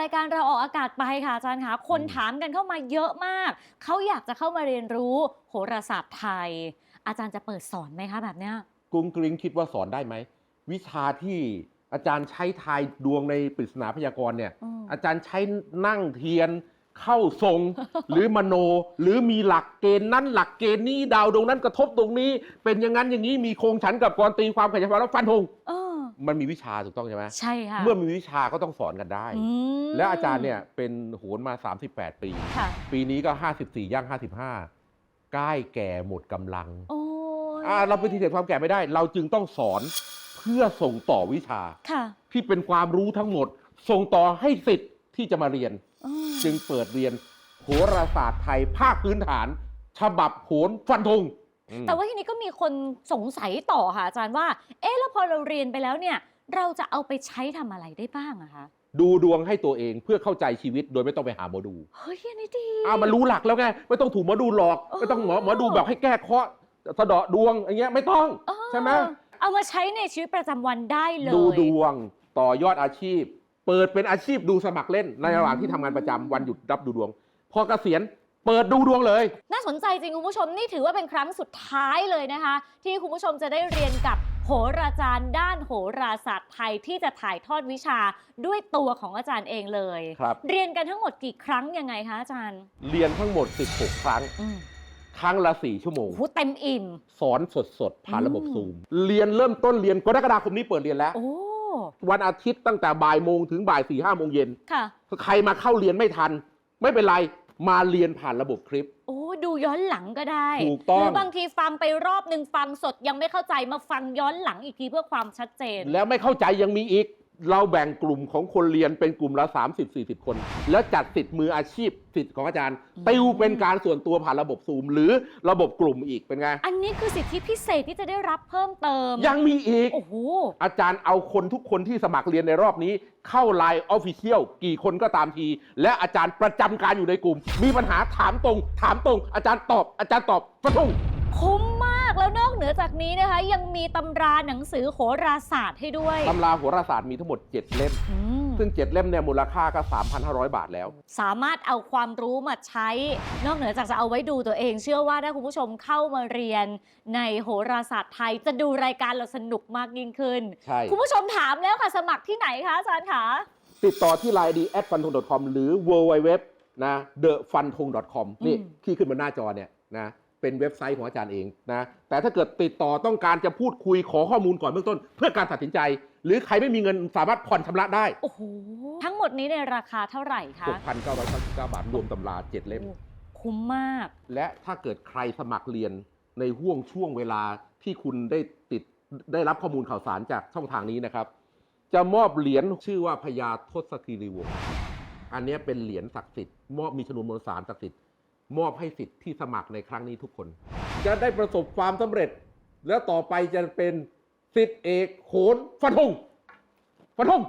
รายการเราออกอากาศไปค่ะอาจารย์คะคนอืมถามกันเข้ามาเยอะมาก เขาอยากจะเข้ามาเรียนรู้โหราศาสตร์ไทย อาจารย์จะเปิดสอนไหมคะแบบเนี้ยกรุงกริงคิดว่าสอนได้ไหม วิชาที่อาจารย์ใช้ทายดวงในปริศนาพยากรณ์เนี่ยอืมอาจารย์ใช้นั่งเทียนเข้าทรงหรือมโน หรือมีหลักเกณฑ์นั้นหลักเกณฑ์นี้ดาวดวงนั้นกระทบตรงนี้ เป็นอย่างนั้นอย่างนี้มีโครงฉันกับกรตีความขยายความแล้วฟันธงเออ มันมีวิชาถูกต้องใช่ไหมใช่ค่ะเมื่อมีวิชาก็ต้องสอนกันได้อืมและอาจารย์เนี่ยเป็นโหนมา 38 ปี ค่ะ ปีนี้ก็ 54ย่าง55ใกล้แก่หมดกำลังโอ้ยอ่าเราปฏิเสธความแก่ไม่ได้ เราจึงต้องสอนเพื่อส่งต่อวิชา ค่ะที่เป็นความรู้ทั้งหมด ส่งต่อให้สิทธิ์ที่จะมาเรียน อืมจึงเปิดเรียนโหราศาสตร์ไทยภาคพื้นฐาน ฉบับโหนฟันธงอืม แต่ว่าทีนี้ก็มีคนสงสัยต่อค่ะอาจารย์ว่า เอ๊ะแล้วพอเราเรียนไปแล้วเนี่ย เราจะเอาไปใช้ทำอะไรได้บ้างอะคะ ดูดวงให้ตัวเองเพื่อเข้าใจชีวิตโดยไม่ต้องไปหาหมอดูเฮ้ยอันนี้ดี อ้าวมันรู้หลักแล้วไงไม่ต้องถูกหมอดูหลอกอ๋อไม่ต้องหมอหมอดูแบบให้แก้เคราะห์สะเดาะดวงอย่างเงี้ยไม่ต้อง เออใช่ไหม เอามาใช้ในชีวิตประจำวันได้เลยดูดวงต่อยอดอาชีพ เปิดเป็นอาชีพดูสมัครเล่นในระหว่างที่ทำงานประจำวันหยุดรับดูดวง พอเกษียณ เปิดดูดวงเลย น่าสนใจจริงคุณผู้ชมนี่ถือว่าเป็นครั้งสุดท้ายเลยนะคะ ที่คุณผู้ชมจะได้เรียนกับโหราจารย์ด้านโหราศาสตร์ไทยที่จะถ่ายทอดวิชาด้วยตัวของอาจารย์เองเลย ครับ เรียนกันทั้งหมดกี่ครั้งยังไงคะอาจารย์เรียนทั้งหมด 16 ครั้ง อืมครั้งละ4ชั่วโมงโอ้โหเต็มอิ่ม สอนสดๆ ผ่านระบบอืม ซูม เรียนเริ่มต้นเรียนกรกฎาคมนี้เปิดเรียนแล้ว โอ้วันอาทิตย์ตั้งแต่บ่ายโมงถึงบ่ายสี่ห้าโมงเย็น ค่ะ ใครมาเข้าเรียนไม่ทัน ไม่เป็นไร มาเรียนผ่านระบบคลิป โอ้ดูย้อนหลังก็ได้ถูกต้อง หรือบางทีฟังไปรอบหนึ่งฟังสดยังไม่เข้าใจมาฟังย้อนหลังอีกทีเพื่อความชัดเจน แล้วไม่เข้าใจยังมีอีก เราแบ่งกลุ่มของคนเรียนเป็นกลุ่มละ 30-40 คน แล้วจัดสิทธิ์มืออาชีพสิทธิ์ของอาจารย์อืมติวเป็นการส่วนตัวผ่านระบบซูม หรือระบบกลุ่มอีกเป็นไง อันนี้คือสิทธิพิเศษที่จะได้รับเพิ่มเติม ยังมีอีก โอ้โห อาจารย์เอาคนทุกคนที่สมัครเรียนในรอบนี้ เข้าไลน์ออฟฟิเชียลกี่คนก็ตามที และอาจารย์ประจำการอยู่ในกลุ่ม มีปัญหาถามตรง ถามตรง อาจารย์ตอบ อาจารย์ตอบฟะทุ่ง คุ้มมากแล้วนอกเหนือจากนี้นะคะ ยังมีตำราหนังสือโหราศาสตร์ให้ด้วยตำราโหราศาสตร์มีทั้งหมด 7 เล่ม อืมซึ่ง 7 เล่มเนี่ยมูลค่าก็ 3,500 บาทแล้ว สามารถเอาความรู้มาใช้ นอกเหนือจากจะเอาไว้ดูตัวเอง เชื่อว่าถ้าคุณผู้ชมเข้ามาเรียน ในโหราศาสตร์ไทย จะดูรายการเราสนุกมากยิ่งขึ้น ใช่ คุณผู้ชมถามแล้วค่ะสมัครที่ไหนคะอาจารย์คะติดต่อที่ line d at funthong com หรือ w w w นะ the funthong com นี่อืมที่ขึ้นบนหน้าจอเนี่ยนะ เป็นเว็บไซต์ของอาจารย์เองนะแต่ถ้าเกิดติดต่อต้องการจะพูดคุยขอข้อมูลก่อนเบื้องต้น เพื่อการตัดสินใจ หรือใครไม่มีเงินสามารถผ่อนชำระได้โอ้โหทั้งหมดนี้ในราคาเท่าไหร่คะ6,999 บาทรวมตำรา7เล่มโอ้คุ้มมาก และถ้าเกิดใครสมัครเรียนในห่วงช่วงเวลาที่คุณได้ติดได้รับข้อมูลข่าวสารจากช่องทางนี้นะครับ จะมอบเหรียญชื่อว่าพญาทศคีรีวงศ์อันเนี้ยเป็นเหรียญศักดิ์สิทธิ์มอบมีชนวนมวลสารศักดิ์สิทธิ์ มอบให้สิทธิ์ที่สมัครในครั้งนี้ทุกคน จะได้ประสบความสำเร็จ แล้วต่อไปจะเป็นสิทธิเอกโขนฟันธงฟันธง